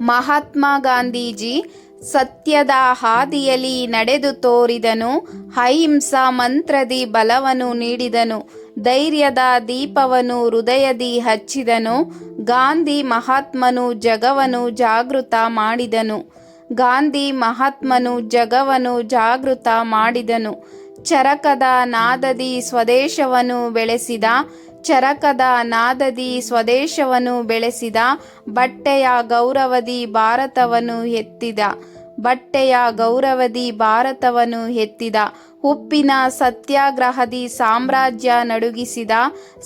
ಮಹಾತ್ಮ ಗಾಂಧೀಜಿ ಸತ್ಯದ ಹಾದಿಯಲ್ಲಿ ನಡೆದು ತೋರಿದನು, ಅಹಿಂಸಾ ಮಂತ್ರದಿ ಬಲವನ್ನು ನೀಡಿದನು, ಧೈರ್ಯದ ದೀಪವನ್ನು ಹೃದಯದಿ ಹಚ್ಚಿದನು, ಗಾಂಧಿ ಮಹಾತ್ಮನು ಜಗವನ್ನು ಜಾಗೃತ ಮಾಡಿದನು, ಗಾಂಧಿ ಮಹಾತ್ಮನು ಜಗವನ್ನು ಜಾಗೃತ ಮಾಡಿದನು, ಚರಕದ ನಾದದಿ ಸ್ವದೇಶವನ್ನು ಬೆಳೆಸಿದ ಚರಕದ ನಾದದಿ ಸ್ವದೇಶವನ್ನು ಬೆಳೆಸಿದ, ಬಟ್ಟೆಯ ಗೌರವದಿ ಭಾರತವನ್ನು ಎತ್ತಿದ, ಬಟ್ಟೆಯ ಗೌರವದಿ ಭಾರತವನ್ನು ಎತ್ತಿದ, ಉಪ್ಪಿನ ಸತ್ಯಾಗ್ರಹದಿ ಸಾಮ್ರಾಜ್ಯ ನಡುಗಿಸಿದ,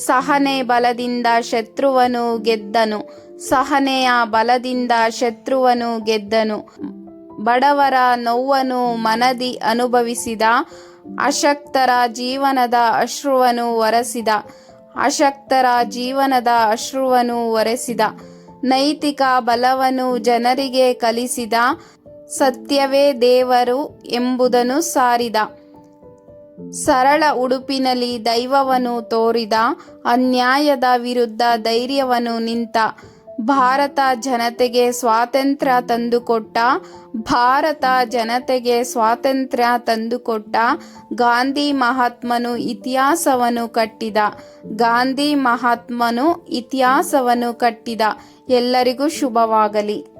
ಸಹನೆ ಬಲದಿಂದ ಶತ್ರುವನು ಗೆದ್ದನು, ಸಹನೆಯ ಬಲದಿಂದ ಶತ್ರುವನು ಗೆದ್ದನು, ಬಡವರ ನೋವನ್ನು ಮನದಿ ಅನುಭವಿಸಿದ, ಅಶಕ್ತರ ಜೀವನದ ಅಶ್ರುವನು ಒರೆಸಿದ ಅಶಕ್ತರ ಜೀವನದ ಅಶ್ರುವನ್ನು ಒರೆಸಿದ. ನೈತಿಕ ಬಲವನ್ನು ಜನರಿಗೆ ಕಲಿಸಿದ. ಸತ್ಯವೇ ದೇವರು ಎಂಬುದನ್ನು ಸಾರಿದ. ಸರಳ ಉಡುಪಿನಲ್ಲಿ ದೈವವನ್ನು ತೋರಿದ. ಅನ್ಯಾಯದ ವಿರುದ್ಧ ಧೈರ್ಯವನ್ನು ನಿಂತ. ಭಾರತ ಜನತೆಗೆ ಸ್ವಾತಂತ್ರ್ಯ ತಂದುಕೊಟ್ಟ, ಭಾರತ ಜನತೆಗೆ ಸ್ವಾತಂತ್ರ್ಯ ತಂದುಕೊಟ್ಟ ಗಾಂಧಿ ಮಹಾತ್ಮನು ಇತಿಹಾಸವನ್ನು ಕಟ್ಟಿದ. ಗಾಂಧಿ ಮಹಾತ್ಮನು ಇತಿಹಾಸವನ್ನು ಕಟ್ಟಿದ. ಎಲ್ಲರಿಗೂ ಶುಭವಾಗಲಿ.